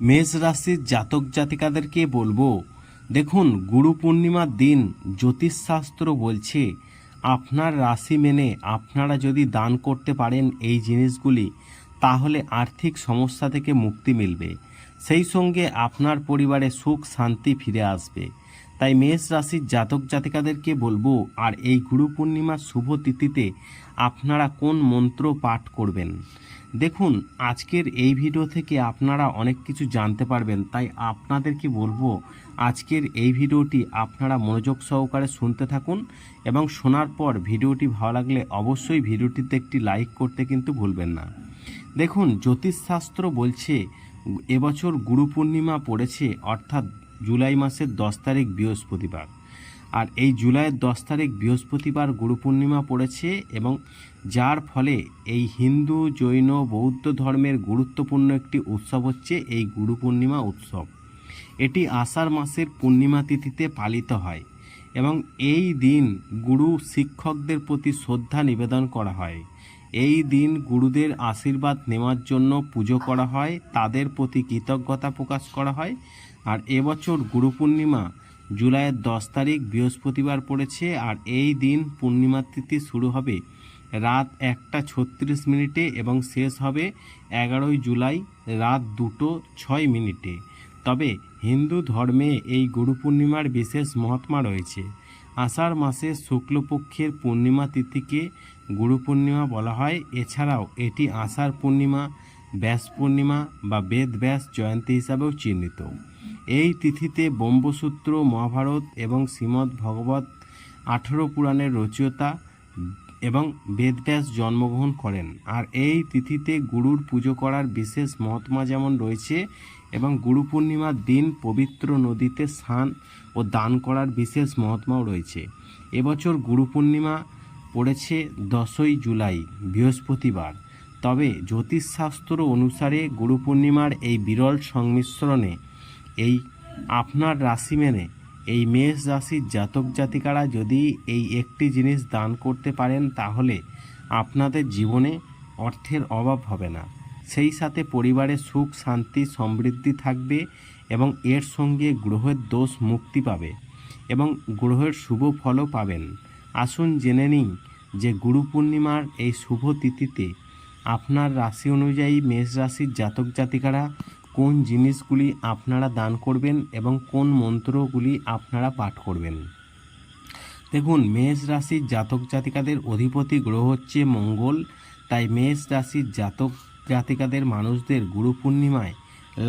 মেষ রাশির জাতক জাতিকাদেরকে বলব, দেখুন, গুরু পূর্ণিমার দিন জ্যোতিষশাস্ত্র বলছে, আপনার রাশি মেনে আপনারা যদি দান করতে পারেন এই জিনিসগুলি, তাহলে আর্থিক সমস্যা থেকে মুক্তি মিলবে। সেই সঙ্গে আপনার পরিবারে সুখ, শান্তি ফিরে আসবে। তাই মেষ রাশির জাতক জাতিকাদেরকে বলব, আর এই গুরু পূর্ণিমার শুভ তিথিতে আপনারা কোন মন্ত্র পাঠ করবেন? দেখুন, আজকের এই ভিডিও থেকে আপনারা অনেক কিছু জানতে পারবেন, তাই আপনাদেরকে বলব, আজকের এই ভিডিওটি আপনারা মনোযোগ সহকারে শুনতে থাকুন এবং শোনার পর ভিডিওটি ভালো লাগলে অবশ্যই ভিডিওটিতে একটি লাইক করতে কিন্তু ভুলবেন না। দেখুন, জ্যোতিষশাস্ত্র বলছে, এবছর গুরু পূর্ণিমা পড়েছে, অর্থাৎ জুলাই মাসের দশ তারিখ বৃহস্পতিবার। আর এই জুলাইয়ের দশ তারিখ বৃহস্পতিবার গুরু পূর্ণিমা পড়েছে এবং যার ফলে এই হিন্দু, জৈন, বৌদ্ধ ধর্মের গুরুত্বপূর্ণ একটি উৎসব হচ্ছে এই গুরু পূর্ণিমা উৎসব। এটি আষাঢ় মাসের পূর্ণিমা তিথিতে পালিত হয় এবং এই দিন গুরু শিক্ষকদের প্রতি শ্রদ্ধা নিবেদন করা হয়। এই দিন গুরুদের আশীর্বাদ নেওয়ার জন্য পুজো করা হয়, তাদের প্রতি কৃতজ্ঞতা প্রকাশ করা হয়। আর এবছর গুরু পূর্ণিমা জুলাইয়ের দশ তারিখ বৃহস্পতিবার পড়েছে আর এই দিন পূর্ণিমা তিথি শুরু হবে রাত একটা ছত্রিশ মিনিটে এবং শেষ হবে এগারোই জুলাই রাত দুটো ছয় মিনিটে। তবে হিন্দু ধর্মে এই গুরু পূর্ণিমার বিশেষ মহাত্মা রয়েছে। আষাঢ় মাসের শুক্লপক্ষের পূর্ণিমা তিথিকে গুরু পূর্ণিমা বলা হয়। এছাড়াও এটি আষাঢ় পূর্ণিমা ব্যাস পূর্ণিমা বা বেদ ব্যাস জয়ন্তী হিসাবেও চিহ্নিত। এই তিথিতে ব্রহ্মসূত্র, মহাভারত এবং শ্রীমদ্ ভগবত আঠেরো পুরাণের রচয়িতা এবং বেদব্যাস জন্মগ্রহণ করেন। আর এই তিথিতে গুরুর পুজো করার বিশেষ মহাত্মা যেমন রয়েছে এবং গুরু পূর্ণিমার দিন পবিত্র নদীতে স্নান ও দান করার বিশেষ মহাত্মাও রয়েছে। এবছর গুরু পূর্ণিমা পড়েছে দশই জুলাই, বৃহস্পতিবার। তবে জ্যোতিষশাস্ত্র অনুসারে গুরু পূর্ণিমার এই বিরল সংমিশ্রণে এই আপনার রাশি মেনে এই মেষ রাশির জাতক জাতিকারা যদি এই একটি জিনিস দান করতে পারেন, তাহলে আপনাদের জীবনে অর্থের অভাব হবে না। সেই সাথে পরিবারে সুখ, শান্তি, সমৃদ্ধি থাকবে এবং এর সঙ্গে গ্রহের দোষ মুক্তি পাবে এবং গ্রহের শুভ ফলও পাবেন। আসুন জেনে নিই যে গুরু পূর্ণিমার এই শুভ তিথিতে আপনার রাশি অনুযায়ী মেষ রাশির জাতক জাতিকারা কোন জিনিসগুলি আপনারা দান করবেন এবং কোন মন্ত্রগুলি আপনারা পাঠ করবেন? দেখুন, মেষ রাশির জাতক জাতিকাদের অধিপতি গ্রহ হচ্ছে মঙ্গল। তাই মেষ রাশির জাতক জাতিকাদের মানুষদের গুরু পূর্ণিমায়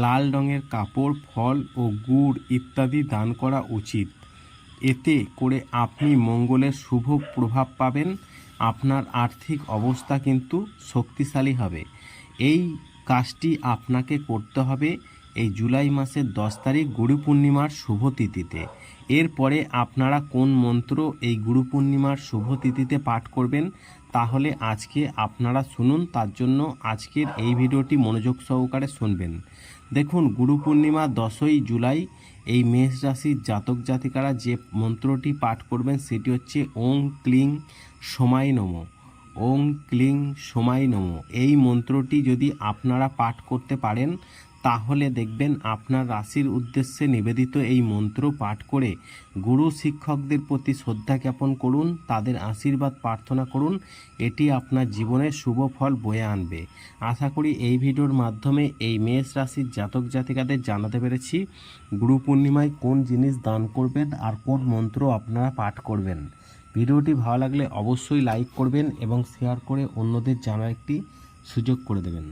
লাল রঙের কাপড়, ফল ও গুড় ইত্যাদি দান করা উচিত। এতে করে আপনি মঙ্গলের শুভ প্রভাব পাবেন। আপনার আর্থিক অবস্থা কিন্তু শক্তিশালী হবে। এই কাজটি আপনাকে করতে হবে এই জুলাই মাসের দশ তারিখ গুরু পূর্ণিমার শুভ তিথিতে। এরপরে আপনারা কোন মন্ত্র এই গুরু পূর্ণিমার শুভ তিথিতে পাঠ করবেন, তাহলে আজকে আপনারা শুনুন, তার জন্য আজকের এই ভিডিওটি মনোযোগ সহকারে শুনবেন। দেখুন, গুরু পূর্ণিমা দশই জুলাই, এই মেষ রাশির জাতক জাতিকারা যে মন্ত্রটি পাঠ করবেন সেটি হচ্ছে ওং ক্লিং সময় নম, ওং ক্লিং সময় নম। এই মন্ত্রটি যদি আপনারা পাঠ করতে পারেন তাহলে দেখবেন আপনার রাশির উদ্দেশ্যে নিবেদিত এই মন্ত্র পাঠ করে গুরু শিক্ষকদের প্রতি শ্রদ্ধা জ্ঞাপন করুন, তাদের আশীর্বাদ প্রার্থনা করুন, এটি আপনার জীবনে শুভ ফল বয়ে আনবে। আশা করি এই ভিডিওর মাধ্যমে এই মেষ রাশির জাতক জাতিকাদের জানাতে পেরেছি গুরু পূর্ণিমায় কোন জিনিস দান করবেন আর কোন মন্ত্র আপনারা পাঠ করবেন। ভিডিওটি ভালো লাগলে অবশ্যই লাইক করবেন এবং শেয়ার করে অন্যদের জানার একটি সুযোগ করে দেবেন।